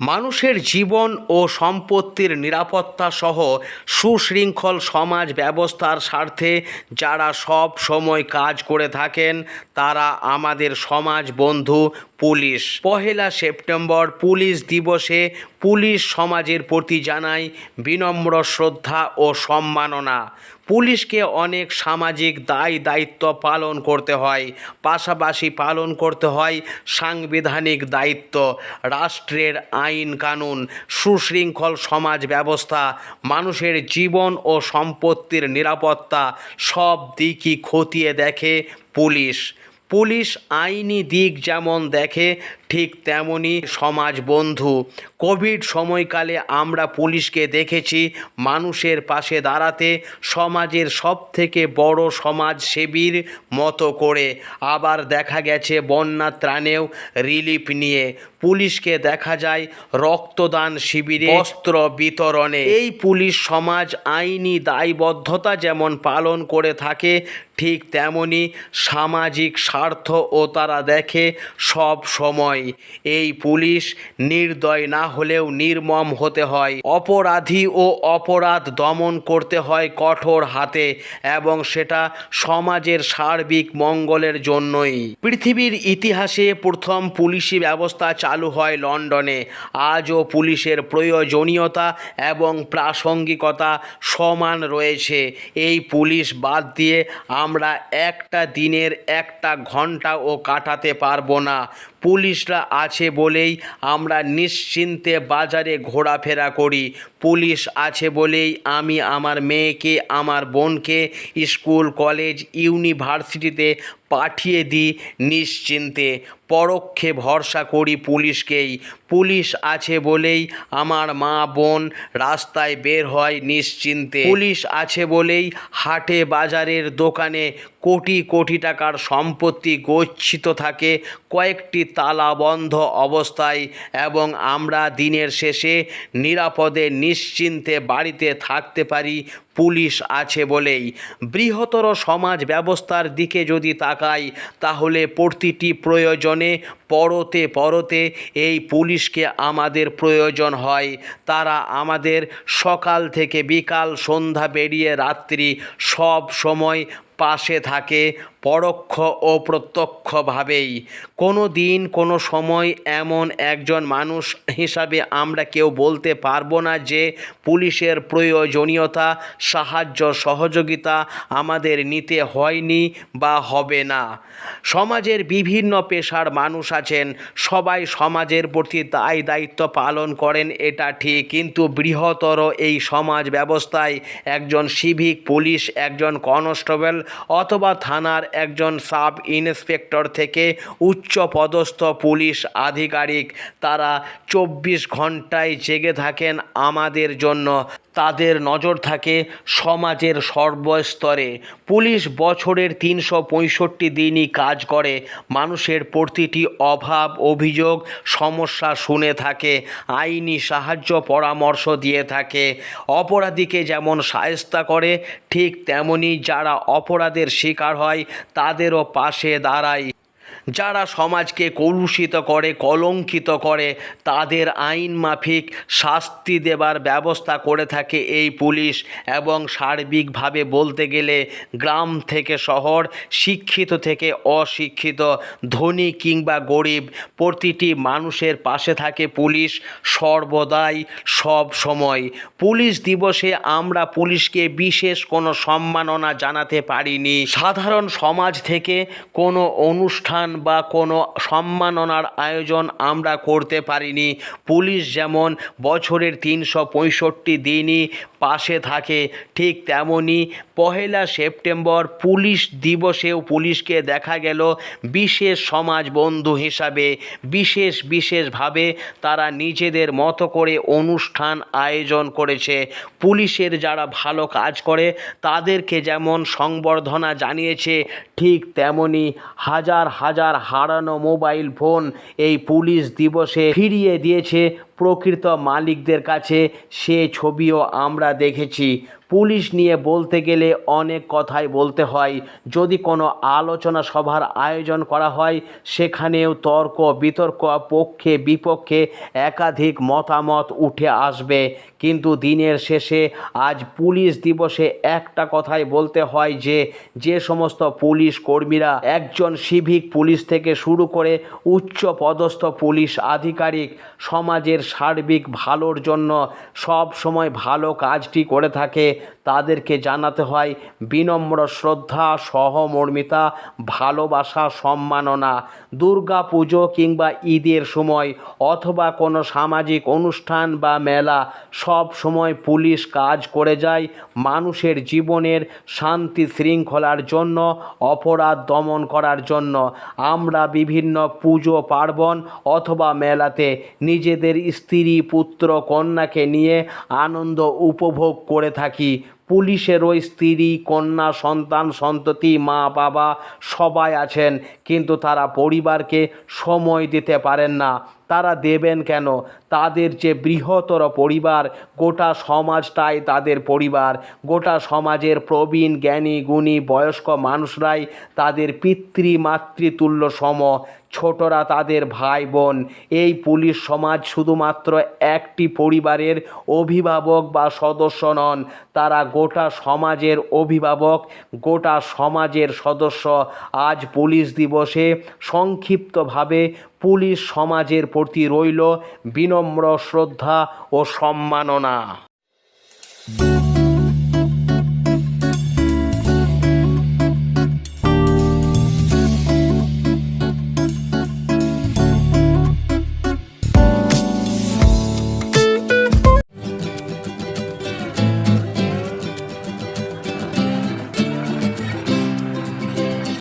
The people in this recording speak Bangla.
মানুষের জীবন ও সম্পত্তির নিরাপত্তা সহ সুশৃঙ্খল সমাজ ব্যবস্থার স্বার্থে যারা সব সময় কাজ করে থাকেন, তারা আমাদের সমাজ বন্ধু পুলিশ। পহেলা সেপ্টেম্বর পুলিশ দিবসে পুলিশ সমাজের প্রতি জানাই বিনম্র শ্রদ্ধা ও সম্মাননা। পুলিশকে অনেক সামাজিক দায় দায়িত্ব পালন করতে হয়, পাশাপাশি পালন করতে হয় সাংবিধানিক দায়িত্ব, রাষ্ট্রের আইন কানুন, সুশৃঙ্খল সমাজ ব্যবস্থা, মানুষের জীবন ও সম্পত্তির নিরাপত্তা সব দিকই খতিয়ে দেখে পুলিশ। পুলিশ আইনি দিক যেমন দেখে, ঠিক তেমনি সমাজ বন্ধু। কোভিড সময়কালে আমরা পুলিশকে দেখেছি, মানুষের পাশে দাঁড়াতে সমাজের সব থেকে বড় সমাজসেবীর মতো করে। আবার দেখা গেছে বন্যা ত্রাণেও রিলিফ নিয়ে। পুলিশকে দেখা যায় রক্তদান শিবিরে অস্ত্র বিতরণে। এই পুলিশ সমাজ আইনি দায়বদ্ধতা যেমন পালন করে থাকে ঠিক তেমনি সামাজিক স্বার্থ ও তারা দেখে সব সময়। এই পুলিশ নির্দয় না হলেও নির্মম হতে হয়। অপরাধী ও অপরাধ দমন করতে হয় কঠোর হাতে এবং সেটা সমাজের সার্বিক মঙ্গলের জন্যই। পৃথিবীর ইতিহাসে প্রথম পুলিশি ব্যবস্থা চালু হয় লন্ডনে। আজও পুলিশের প্রয়োজনীয়তা এবং প্রাসঙ্গিকতা সমান রয়েছে। এই পুলিশ বাদ দিয়ে একটা দিনের একটা ঘন্টাও কাটাতে পারব না। পুলিশরা আছে বলেই আমরা নিশ্চিন্তে বাজারে ঘোরাফেরা করি। পুলিশ আছে বলেই আমি আমার মেয়েকে, আমার বোনকে, স্কুল, কলেজ, ইউনিভার্সিটিতে পাঠিয়ে দিই নিশ্চিন্তে। পরোক্ষে ভরসা করি পুলিশকেই। পুলিশ আছে বলেই আমার মা বোন রাস্তায় বের হয় নিশ্চিন্তে। পুলিশ আছে বলেই হাটে বাজারের দোকানে কোটি কোটি টাকার সম্পত্তি গচ্ছিত থাকে। কয়েকটি তালা বন্ধ অবস্থায় এবং আমরা দিনের শেষে নিরাপদে নিশ্চিন্তে বাড়িতে থাকতে পারি। পুলিশ আছে বলেই বৃহত্তর সমাজ ব্যবস্থার দিকে যদি তাকাই, তাহলে প্রতিটি প্রয়োজনে পরতে পরতে এই পুলিশকে আমাদের প্রয়োজন হয়। তারা আমাদের সকাল থেকে বিকাল, সন্ধ্যা, বেরিয়ে রাত্রি সব সময় পাশে থাকে পরোক্ষ ও প্রত্যক্ষভাবেই। কোনো দিন, কোনো সময় এমন একজন মানুষ হিসাবে আমরা কেউ বলতে পারব না যে পুলিশের প্রয়োজনীয়তা, সাহায্য, সহযোগিতা আমাদের নিতে হয়নি বা হবে না। সমাজের বিভিন্ন পেশার মানুষ আছেন, সবাই সমাজের প্রতি দায় দায়িত্ব পালন করেন, এটা ঠিক। কিন্তু বৃহত্তর এই সমাজ ব্যবস্থায় একজন সিভিক পুলিশ, একজন কনস্টেবল অথবা থানার একজন সাব ইন্সপেক্টর থেকে উচ্চ পদস্থ পুলিশ আধিকারিক। তারা চব্বিশ ঘন্টায় জেগে থাকেন আমাদের জন্য। তাদের নজর থাকে সমাজের সর্বস্তরে। পুলিশ বছরের তিনশো পঁয়ষট্টি দিনই কাজ করে। মানুষের প্রতিটি অভাব, অভিযোগ, সমস্যা শুনে থাকে। আইনি সাহায্য, পরামর্শ দিয়ে থাকে। অপরাধীকে যেমন সায়স্তা করে, ঠিক তেমনি যারা অপরাধের শিকার হয়, তাদেরও পাশে দাঁড়ায়। যারা সমাজকে কলুষিত করে, কলঙ্কিত করে, তাদের আইন মাফিক শাস্তি দেবার ব্যবস্থা করে থাকে এই পুলিশ এবং সার্বিকভাবে বলতে গেলে গ্রাম থেকে শহর, শিক্ষিত থেকে অশিক্ষিত, ধনী কিংবা গরিব, প্রতিটি মানুষের পাশে থাকে পুলিশ সর্বদাই সব সময়। পুলিশ দিবসে আমরা পুলিশকে বিশেষ কোনো সম্মাননা জানাতে পারিনি। সাধারণ সমাজ থেকে কোনো অনুষ্ঠান বা কোনো সম্মাননার আয়োজন আমরা করতে পারিনি। পুলিশ যেমন বছরের তিনশো পঁয়ষট্টি দিনই পাশে থাকে, ঠিক তেমনি পহেলা সেপ্টেম্বর পুলিশ দিবসেও পুলিশকে দেখা গেল বিশেষ সমাজ বন্ধু হিসাবে। বিশেষ বিশেষভাবে তারা নিজেদের মতো করে অনুষ্ঠান আয়োজন করেছে। পুলিশের যারা ভালো কাজ করে, তাদেরকে যেমন সংবর্ধনা জানিয়েছে, ঠিক তেমনি হাজার হাজার হারানো মোবাইল ফোন এই পুলিশ দিবসে ফিরিয়ে দিয়েছে প্রকৃত মালিকদের কাছে সে ছবিও আমরা দেখেছি। পুলিশ নিয়ে বলতে গেলে অনেক কথাই বলতে হয়। যদি কোনো আলোচনা সভার আয়োজন করা হয়, সেখানেও তর্ক, বিতর্ক পক্ষে বিপক্ষে একাধিক মতামত উঠে আসবে। কিন্তু দিনের শেষে আজ পুলিশ দিবসে একটা কথাই বলতে হয় যে যে সমস্ত পুলিশ কর্মীরা একজন সিভিক পুলিশ থেকে শুরু করে উচ্চ পদস্থ পুলিশ আধিকারিক, সমাজের সার্বিক ভালোর জন্য সব সময় ভালো কাজটি করে থাকে, তাদেরকে জানাতে হয় বিনম্র শ্রদ্ধা, সহমর্মিতা, ভালোবাসা, সম্মাননা। দুর্গা পুজো কিংবা ঈদের সময় অথবা কোনো সামাজিক অনুষ্ঠান বা মেলা সব সময় পুলিশ কাজ করে যায় মানুষের জীবনের শান্তি শৃঙ্খলার জন্য, অপরাধ দমন করার জন্য। আমরা বিভিন্ন পুজো, পার্বণ অথবা মেলাতে নিজেদের স্ত্রী পুত্র কন্যাকে নিয়ে আনন্দ উপভোগ করে থাকি। পুলিশেরও স্ত্রী, কন্যা, সন্তান, সন্ততি, মা, বাবা সবাই আছেন, কিন্তু তারা পরিবারকে সময় দিতে পারেন না। তারা দেবেন কেন? তাদের যে বৃহত্তর পরিবার, গোটা সমাজটাই তাদের পরিবার। গোটা সমাজের প্রবীণ, জ্ঞানী, গুণী, বয়স্ক মানুষরাই তাদের পিতৃ মাতৃতুল্য সম। ছোটরা তাদের ভাই বোন এই পুলিশ সমাজ শুধুমাত্র একটি পরিবারের অভিভাবক বা সদস্য নন, তারা গোটা সমাজের অভিভাবক, গোটা সমাজের সদস্য আজ পুলিশ দিবসে সংক্ষিপ্তভাবে পুলিশ সমাজের প্রতি রইল বিনম্র শ্রদ্ধা ও সম্মাননা।